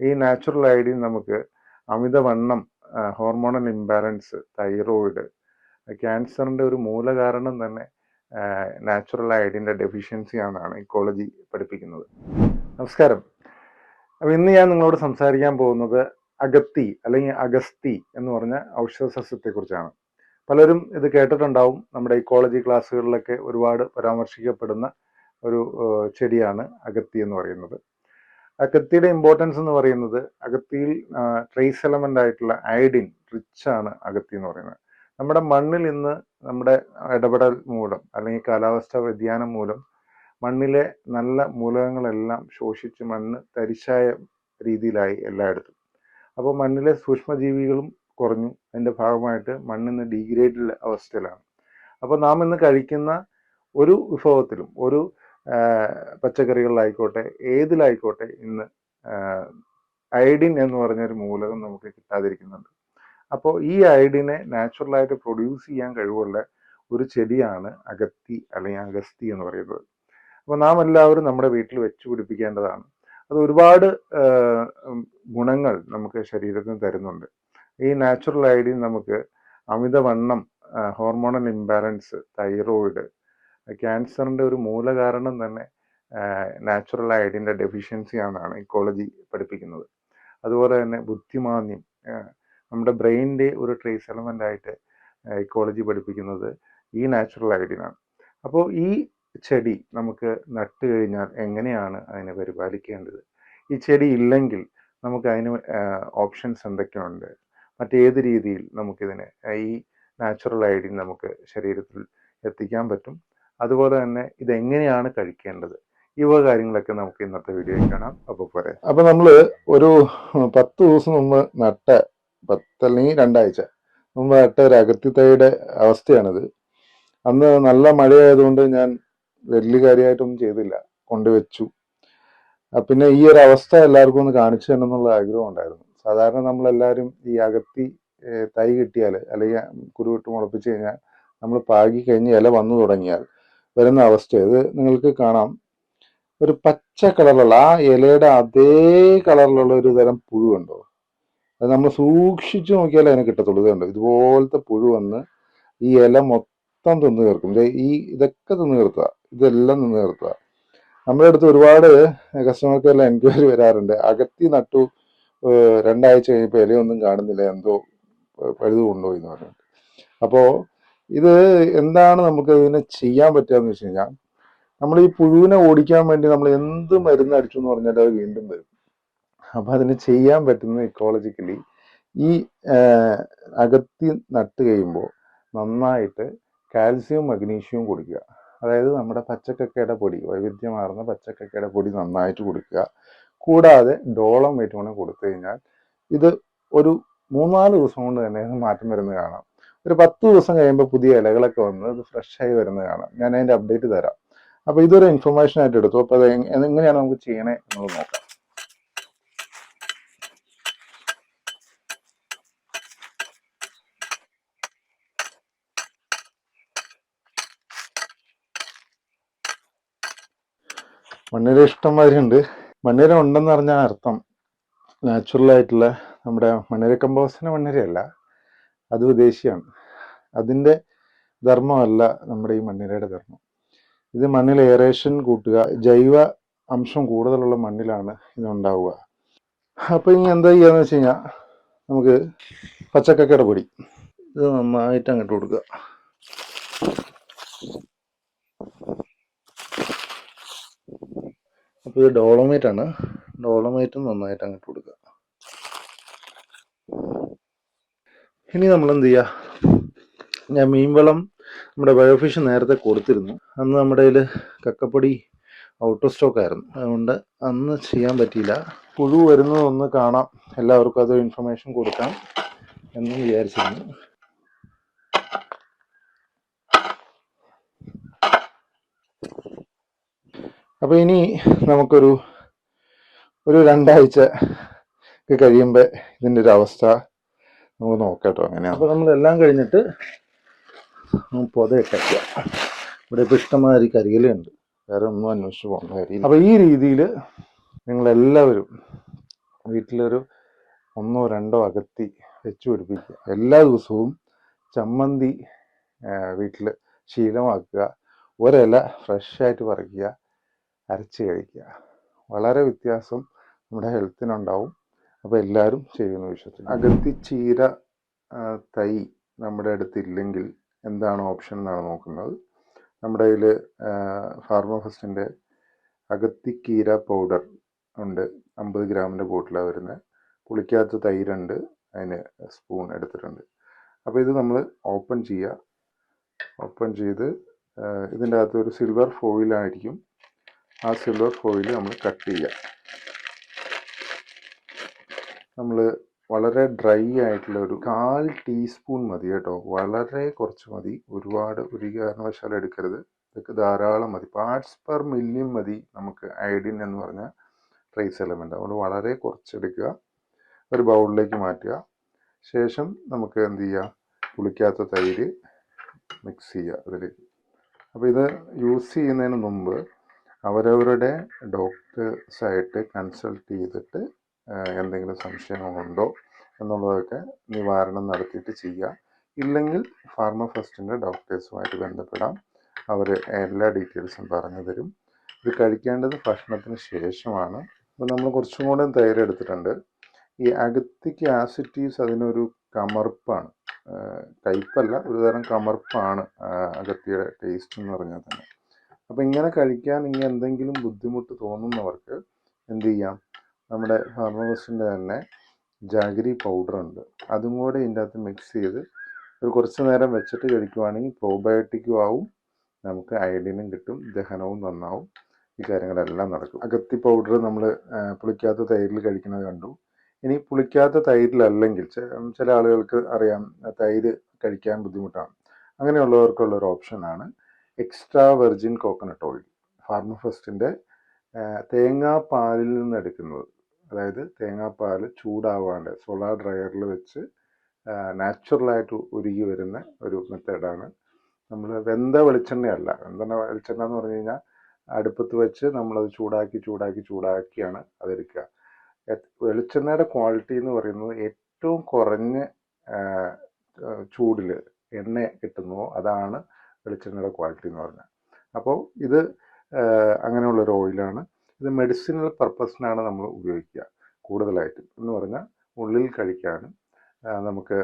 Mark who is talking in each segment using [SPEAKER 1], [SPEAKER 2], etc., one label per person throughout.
[SPEAKER 1] ഈ natural iodine നമുക്ക് അമിതവണ്ണം ഹോർമോണൽ ഇംബാലൻസ് തൈറോയിഡ് ക്യാൻസറിന്റെ ഒരു മൂലകാരണം തന്നെ നാച്ചുറൽ ഐഡിന്റെ ഡെഫിഷ്യൻസി ആണെന്നാണ് ഇക്കോളജി പഠിപ്പിക്കുന്നത്. നമസ്കാരം. അപ്പോൾ ഇന്ന് ഞാൻ നിങ്ങളോട് സംസാരിക്കാൻ പോകുന്നത് അഗത്തി അല്ലെങ്കിൽ അഗസ്തി എന്ന് പറഞ്ഞ ഔഷധ സസ്യത്തെക്കുറിച്ചാണ് പലരും ഇത് കേട്ടിട്ടുണ്ടാവും. നമ്മുടെ ഇക്കോളജി ക്ലാസ്സുകളിലൊക്കെ ഒരുപാട് പരാമർശിക്കപ്പെടുന്ന ഒരു ചെടിയാണ് അഗത്തി എന്ന് പറയുന്നത്. അഗത്തിയുടെ ഇമ്പോർട്ടൻസ് എന്ന് പറയുന്നത് അഗത്തിയിൽ ട്രേസ് എലമെന്റ് ആയിട്ടുള്ള അയഡിൻ റിച്ച് ആണ് അഗത്തി എന്ന് പറയുന്നത്. നമ്മുടെ മണ്ണിൽ ഇന്ന് നമ്മുടെ ഇടപെടൽ മൂലം അല്ലെങ്കിൽ കാലാവസ്ഥാ വ്യതിയാനം മൂലം മണ്ണിലെ നല്ല മൂലകങ്ങളെല്ലാം ശോഷിച്ച് മണ്ണ് തരിശായ രീതിയിലായി എല്ലായിടത്തും. അപ്പോൾ മണ്ണിലെ സൂക്ഷ്മജീവികളും കുറഞ്ഞു. അതിന്റെ ഭാഗമായിട്ട് മണ്ണിന്ന് ഡീഗ്രേഡ് അവസ്ഥയിലാണ്. അപ്പോൾ നാം ഇന്ന് കഴിക്കുന്ന ഒരു വിഭവത്തിലും ഒരു പച്ചക്കറികളിലായിക്കോട്ടെ ഏതിലായിക്കോട്ടെ ഇന്ന് അയഡിൻ എന്ന് പറഞ്ഞൊരു മൂലകം നമുക്ക് കിട്ടാതിരിക്കുന്നുണ്ട്. അപ്പോൾ ഈ അയഡിനെ നാച്ചുറലായിട്ട് പ്രൊഡ്യൂസ് ചെയ്യാൻ കഴിവുള്ള ഒരു ചെടിയാണ് അഗത്തി അല്ലെങ്കിൽ അഗസ്തി എന്ന് പറയുന്നത്. അപ്പോൾ നാം എല്ലാവരും നമ്മുടെ വീട്ടിൽ വെച്ച് പിടിപ്പിക്കേണ്ടതാണ്. അത് ഒരുപാട് ഗുണങ്ങൾ നമുക്ക് ശരീരത്തിന് തരുന്നുണ്ട്. ഈ നാച്ചുറൽ ഐഡിൻ നമുക്ക് അമിതവണ്ണം ഹോർമോണൽ ഇംബാലൻസ് തൈറോയിഡ് ക്യാൻസറിന്റെ ഒരു മൂലകാരണം തന്നെ നാച്ചുറൽ ഐഡിന്റെ ഡെഫിഷ്യൻസി ആണെന്നാണ് ഇക്കോളജി പഠിപ്പിക്കുന്നത്. അതുപോലെ തന്നെ ബുദ്ധിമാന്യം നമ്മുടെ ബ്രെയിനിന്റെ ഒരു ട്രേസ് എലമെന്റ് ആയിട്ട് ഇക്കോളജി പഠിപ്പിക്കുന്നത് ഈ നാച്ചുറൽ ഐഡിനാണ് അപ്പോൾ ഈ ചെടി നമുക്ക് നട്ട് കഴിഞ്ഞാൽ എങ്ങനെയാണ് അതിനെ പരിപാലിക്കേണ്ടത്? ഈ ചെടി ഇല്ലെങ്കിൽ നമുക്ക് അതിന് ഓപ്ഷൻസ് എന്തൊക്കെയുണ്ട്? മറ്റേത് രീതിയിൽ നമുക്കിതിനെ ഈ നാച്ചുറൽ ഐഡിൻ നമുക്ക് ശരീരത്തിൽ എത്തിക്കാൻ പറ്റും. അതുപോലെ തന്നെ ഇതെങ്ങനെയാണ് കഴിക്കേണ്ടത്? വക കാര്യങ്ങളൊക്കെ നമുക്ക് ഇന്നത്തെ വീഡിയോയിൽ കാണാം. അപ്പോൾ പോരെ. അപ്പോൾ നമ്മൾ ഒരു പത്ത് ദിവസം മുമ്പ് നട്ട പത്ത് അല്ലെങ്കിൽ രണ്ടാഴ്ച മുമ്പ് നട്ട ഒരു അകത്തിത്തൈയുടെ അവസ്ഥയാണിത്. അന്ന് നല്ല മഴയായതുകൊണ്ട് ഞാൻ വലിയ കാര്യമായിട്ടൊന്നും ചെയ്തില്ല. കൊണ്ടുവച്ചു. പിന്നെ ഈ ഒരു അവസ്ഥ എല്ലാവർക്കും ഒന്ന് കാണിച്ചു തരണം എന്നുള്ള ആഗ്രഹം ഉണ്ടായിരുന്നു. സാധാരണ നമ്മളെല്ലാവരും ഈ അകത്തി തൈ കിട്ടിയാൽ അല്ലെങ്കിൽ കുരുവിട്ട് മുളപ്പിച്ച് കഴിഞ്ഞാൽ നമ്മൾ പാകി കഴിഞ്ഞ് ഇല വന്നു തുടങ്ങിയാൽ വരുന്ന അവസ്ഥ ഇത്. നിങ്ങൾക്ക് കാണാം. ഒരു പച്ച കളറുള്ള ആ ഇലയുടെ അതേ കളറിലുള്ള ഒരു തരം പുഴുണ്ടോ അത് നമ്മൾ സൂക്ഷിച്ചു നോക്കിയാലേ അതിനെ കിട്ടത്തുള്ളൂ. ഇതുണ്ട്? ഇതുപോലത്തെ പുഴു വന്ന് ഈ ഇല മൊത്തം തിന്നു തീർക്കും. ഈ ഇതൊക്കെ തിന്നു തീർക്കുക ഇതെല്ലാം തിന്നു തീർക്കുക നമ്മുടെ അടുത്ത് ഒരുപാട് കസ്റ്റമർക്ക് എല്ലാം എൻക്വയറി വരാറുണ്ട്. അകത്തി നട്ടു രണ്ടാഴ്ച കഴിഞ്ഞപ്പോൾ ഇലയൊന്നും കാണുന്നില്ല. എന്തോ പഴുതുകൊണ്ടോ എന്ന് പറഞ്ഞിട്ട്. അപ്പോൾ ഇത് എന്താണ് നമുക്ക് ഇതിനെ ചെയ്യാൻ പറ്റുക എന്ന് വെച്ച് കഴിഞ്ഞാൽ നമ്മൾ ഈ പുഴുവിനെ ഓടിക്കാൻ വേണ്ടി നമ്മൾ എന്ത് മരുന്ന് അടിച്ചു എന്ന് പറഞ്ഞാൽ അത് വീണ്ടും വരും. അപ്പൊ അതിന് ചെയ്യാൻ പറ്റുന്ന ഇക്കോളജിക്കലി ഈ അകത്തി നട്ട് കഴിയുമ്പോൾ നന്നായിട്ട് കാൽസ്യവും മഗ്നീഷ്യവും കൊടുക്കുക. അതായത് നമ്മുടെ പച്ചക്കക്കയുടെ പൊടി വൈവിധ്യമാർന്ന പച്ചക്കക്കയുടെ പൊടി നന്നായിട്ട് കൊടുക്കുക. കൂടാതെ ഡോളം വെയിറ്റ് കൂടെ കൊടുത്തു കഴിഞ്ഞാൽ ഇത് ഒരു മൂന്നാൽ ദിവസം കൊണ്ട് തന്നെ മാറ്റം വരുന്നത് കാണാം. ഒരു പത്ത് ദിവസം കഴിയുമ്പോൾ പുതിയ ഇലകളൊക്കെ വന്ന് അത് ഫ്രഷ് ആയി വരുന്നത് കാണാം. ഞാൻ അതിന്റെ അപ്ഡേറ്റ് തരാം. അപ്പോൾ ഇതൊരു ഇൻഫർമേഷൻ ആയിട്ട് എടുത്തു. അപ്പോൾ അത് എങ്ങനെയാണ് നമുക്ക് ചെയ്യണേ എന്നുള്ളത് നോക്കാം. മണ്ണിര ഇഷ്ടംമാതിരി ഉണ്ട് മണ്ണിര ഉണ്ടെന്ന് പറഞ്ഞാൽ അർത്ഥം. നാച്ചുറൽ ആയിട്ടുള്ള നമ്മുടെ മണ്ണിര കമ്പോസിന് മണ്ണിരയല്ല. അത് വിദേശിയാണ്. അതിന്റെ ധർമ്മമല്ല നമ്മുടെ ഈ മണ്ണിരയുടെ ധർമ്മം. ഇത് മണ്ണിൽ എയറേഷൻ കൂട്ടുക ജൈവ അംശം കൂടുതലുള്ള മണ്ണിലാണ് ഇതുണ്ടാവുക. അപ്പോൾ അപ്പൊ ഇനി എന്താ ചെയ്യാന്ന് വെച്ച് കഴിഞ്ഞാൽ നമുക്ക് പച്ചക്കക്കയുടെ പൊടി. ഇത് നന്നായിട്ട് അങ്ങോട്ട് കൊടുക്കുക. അപ്പോൾ ഇത് ഡോളോമേറ്റ് ആണ്. ഡോളോമൈറ്റും നന്നായിട്ട് അങ്ങോട്ട് കൊടുക്കുക. ഇനി നമ്മൾ എന്ത് ചെയ്യുക? ഞാൻ മീൻവളം നമ്മുടെ ബയോഫിഷ് നേരത്തെ കൊടുത്തിരുന്നു. അന്ന് നമ്മുടെ കയ്യിൽ കക്കപ്പൊടി ഔട്ട് ഓഫ് സ്റ്റോക്ക് ആയിരുന്നു. അതുകൊണ്ട് അന്ന് ചെയ്യാൻ പറ്റിയില്ല. പുഴു വരുന്നതൊന്ന് കാണാം. എല്ലാവർക്കും അത് ഇൻഫർമേഷൻ കൊടുക്കാം എന്ന് വിചാരിച്ചിരുന്നു. അപ്പൊ ഇനി നമുക്കൊരു ഒരു രണ്ടാഴ്ച കഴിയുമ്പോ കഴിയുമ്പോൾ ഇതിന്റെ ഒരു അവസ്ഥ നമുക്ക് നോക്കാം നോക്കാട്ടോ അങ്ങനെയാണ് അപ്പൊ നമ്മളെല്ലാം കഴിഞ്ഞിട്ട് പൊതയൊക്കെ വെക്കുക. ഇവിടെ ഇപ്പോൾ ഇഷ്ടമാതിരി കരിയിലുണ്ട് വേറെ ഒന്നും അന്വേഷിച്ച് പോകേണ്ട കാര്യമില്ല. അപ്പോൾ ഈ രീതിയിൽ നിങ്ങളെല്ലാവരും വീട്ടിലൊരു ഒന്നോ രണ്ടോ അകത്തി വെച്ച് പിടിപ്പിക്കുക. എല്ലാ ദിവസവും ചമ്മന്തി വീട്ടിൽ ശീലമാക്കുക. ഒരില ഫ്രഷായിട്ട് പറിക്കുക. അരച്ച് കഴിക്കുക. വളരെ വ്യത്യാസം നമ്മുടെ ഹെൽത്തിനുണ്ടാവും അപ്പോൾ എല്ലാവരും ചെയ്യുന്ന വിശ്വസിക്കും അകത്തി ചീര തൈ നമ്മുടെ അടുത്തില്ലെങ്കിൽ എന്താണ് ഓപ്ഷൻ എന്നാണ് നോക്കുന്നത്. നമ്മുടെ കയ്യിൽ ഫാർമഫസ്റ്റിന്റെ അകത്തിക്കീര പൗഡർ ഉണ്ട്. അമ്പത് ഗ്രാമിന്റെ ബോട്ടിലാണ് വരുന്നത് പുളിക്കാത്ത തൈരുണ്ട്. അതിന് സ്പൂൺ എടുത്തിട്ടുണ്ട്. അപ്പോൾ ഇത് നമ്മൾ ഓപ്പൺ ചെയ്യുക ഓപ്പൺ ചെയ്ത് ഇതിന്റെ അകത്ത് ഒരു സിൽവർ ഫോയിലായിരിക്കും ആ സിൽവർ ഫോയിൽ നമ്മൾ കട്ട് ചെയ്യുക നമ്മൾ വളരെ ഡ്രൈ ആയിട്ടുള്ള ഒരു കാൽ ടീസ്പൂൺ മതി കേട്ടോ. വളരെ കുറച്ച് മതി. ഒരുപാട് ഒരു കാരണവശാലും എടുക്കരുത്. ഇതൊക്കെ ധാരാളം മതി. പാർട്സ് പെർ മില്യൺ മതി നമുക്ക് അയഡിൻ എന്ന് പറഞ്ഞ ട്രേസ് എലമെന്റ് അതുകൊണ്ട് വളരെ കുറച്ചെടുക്കുക ഒരു ബൗളിലേക്ക് മാറ്റുക. ശേഷം നമുക്ക് എന്ത് ചെയ്യുക പുളിക്കാത്ത തൈര് മിക്സ് ചെയ്യുക അതിലേക്ക് അപ്പോൾ ഇത് യൂസ് ചെയ്യുന്നതിന് മുമ്പ് അവരവരുടെ ഡോക്ടേഴ്സായിട്ട് കൺസൾട്ട് ചെയ്തിട്ട് എന്തെങ്കിലും സംശയങ്ങളുണ്ടോ എന്നുള്ളതൊക്കെ നിവാരണം നടത്തിയിട്ട് ചെയ്യുക ഇല്ലെങ്കിൽ ഫാർമ ഫസ്റ്റിന്റെ ഡോക്ടേഴ്സുമായിട്ട് ബന്ധപ്പെടാം. അവർ എല്ലാ ഡീറ്റെയിൽസും പറഞ്ഞു തരും. ഇത് കഴിക്കേണ്ടത് ഭക്ഷണത്തിന് ശേഷമാണ്. അപ്പോൾ നമ്മൾ കുറച്ചും കൂടെ തൈര് എടുത്തിട്ടുണ്ട് ഈ അകത്തിക്ക് ആസിറ്റീസ് അതിനൊരു കമർപ്പാണ്. കയ്പല്ല ഒരു തരം കമർപ്പാണ് അകത്തിയുടെ ടേസ്റ്റ് എന്ന് പറഞ്ഞാൽ തന്നെ. അപ്പോൾ ഇങ്ങനെ കഴിക്കാൻ ഇനി എന്തെങ്കിലും ബുദ്ധിമുട്ട് തോന്നുന്നവർക്ക് എന്ത് ചെയ്യാം? നമ്മുടെ ഫാർമസിന്റെ തന്നെ ജാഗരി പൗഡർ ഉണ്ട് അതും കൂടെ ഇതിന്റെ അകത്ത് മിക്സ് ചെയ്ത് ഒരു കുറച്ച് നേരം വെച്ചിട്ട് കഴിക്കുവാണെങ്കിൽ പ്രോബയോട്ടിക്കും ആവും. നമുക്ക് അയഡിനും കിട്ടും. ദഹനവും നന്നാവും. ഈ കാര്യങ്ങളെല്ലാം നടക്കും. അകത്തി പൗഡർ നമ്മൾ പുളിക്കാത്ത തൈരിൽ കഴിക്കുന്നത് കണ്ടു. ഇനി പുളിക്കാത്ത തൈരിലല്ലെങ്കിൽ ചില ആളുകൾക്ക് അറിയാം തൈര് കഴിക്കാൻ ബുദ്ധിമുട്ടാണ്. അങ്ങനെയുള്ളവർക്കുള്ള ഒരു ഓപ്ഷനാണ് എക്സ്ട്രാ വെർജിൻ കോക്കനട്ട് ഓയിൽ ഫാർമഫസ്റ്റിന്റെ തേങ്ങാപ്പാലിൽ നിന്ന് എടുക്കുന്നത്. അതായത് തേങ്ങാപ്പാൽ ചൂടാവാണ്ട് സോളാർ ഡ്രയറിൽ വെച്ച് നാച്ചുറലായിട്ട് ഉരുകി വരുന്ന ഒരു മെത്തേഡാണ്. നമ്മൾ വെന്ത വെളിച്ചെണ്ണയല്ല. വെന്ത വെളിച്ചെണ്ണ എന്ന് പറഞ്ഞു കഴിഞ്ഞാൽ അടുപ്പത്ത് വെച്ച് നമ്മളത് ചൂടാക്കി ചൂടാക്കി ചൂടാക്കിയാണ് അതെടുക്കുക. വെളിച്ചെണ്ണയുടെ ക്വാളിറ്റി എന്ന് പറയുന്നത് ഏറ്റവും കുറഞ്ഞ ചൂടിൽ എണ്ണ കിട്ടുന്നുവോ അതാണ് വെളിച്ചെണ്ണയുടെ ക്വാളിറ്റി എന്ന് പറഞ്ഞാൽ. അപ്പോൾ ഇത് അങ്ങനെയുള്ളൊരു ഓയിലാണ്. ഇത് മെഡിസിനൽ പർപ്പസിനാണ് നമ്മൾ ഉപയോഗിക്കുക കൂടുതലായിട്ടും. എന്ന് പറഞ്ഞാൽ ഉള്ളിൽ കഴിക്കാനും നമുക്ക്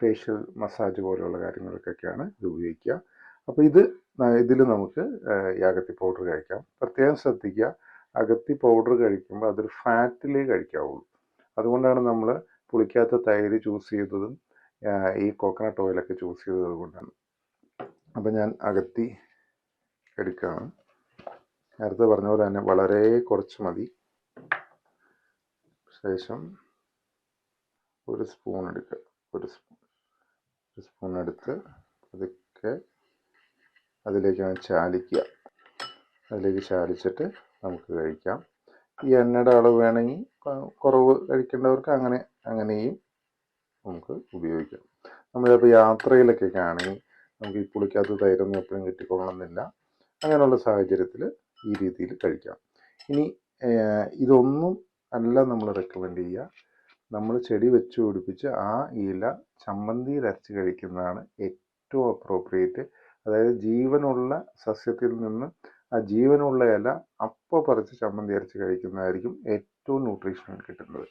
[SPEAKER 1] ഫേഷ്യൽ മസാജ് പോലെയുള്ള കാര്യങ്ങൾക്കൊക്കെയാണ് ഇത് ഉപയോഗിക്കുക. അപ്പോൾ ഇത് ഇതിൽ നമുക്ക് ഈ അകത്തി പൗഡർ കഴിക്കാം. പ്രത്യേകം ശ്രദ്ധിക്കുക അകത്തി പൗഡർ കഴിക്കുമ്പോൾ അതൊരു ഫാറ്റിലേ കഴിക്കാവുള്ളൂ. അതുകൊണ്ടാണ് നമ്മൾ പുളിക്കാത്ത തൈര് ചൂസ് ചെയ്തതും ഈ കോക്കനട്ട് ഓയിലൊക്കെ ചൂസ് ചെയ്തത് കൊണ്ടാണ്. അപ്പം ഞാൻ അകത്തി എടുക്കുകയാണ്. നേരത്തെ പറഞ്ഞ പോലെ തന്നെ വളരെ കുറച്ച് മതി. ശേഷം ഒരു സ്പൂൺ എടുക്കുക ഒരു സ്പൂൺ ഒരു സ്പൂൺ എടുത്ത് പതുക്കെ അതിലേക്ക് ഞാൻ ചാലിക്കുക. അതിലേക്ക് ചാലിച്ചിട്ട് നമുക്ക് കഴിക്കാം. ഈ എണ്ണയുടെ അളവ് വേണമെങ്കിൽ കുറവ് കഴിക്കേണ്ടവർക്ക് അങ്ങനെ അങ്ങനെയും നമുക്ക് ഉപയോഗിക്കാം. നമ്മളിപ്പോൾ യാത്രയിലൊക്കെ ആണെങ്കിൽ നമുക്ക് ഈ പുളിക്കാത്ത തൈരൊന്നും എപ്പോഴും കിട്ടിക്കൊള്ളണമെന്നില്ല. അങ്ങനെയുള്ള സാഹചര്യത്തിൽ ഈ രീതിയിൽ കഴിക്കാം. ഇനി ഇതൊന്നും അല്ല നമ്മൾ റെക്കമെൻഡ് ചെയ്യുക. നമ്മൾ ചെടി വെച്ച് പിടിപ്പിച്ച് ആ ഇല ചമ്മന്തിയിൽ അരച്ച് കഴിക്കുന്നതാണ് ഏറ്റവും അപ്രോപ്രിയേറ്റ് അതായത് ജീവനുള്ള സസ്യത്തിൽ നിന്ന് ആ ജീവനുള്ള ഇല അപ്പോൾ പറിച്ച് ചമ്മന്തി അരച്ച് കഴിക്കുന്നതായിരിക്കും ഏറ്റവും ന്യൂട്രീഷൻ കിട്ടുന്നത്.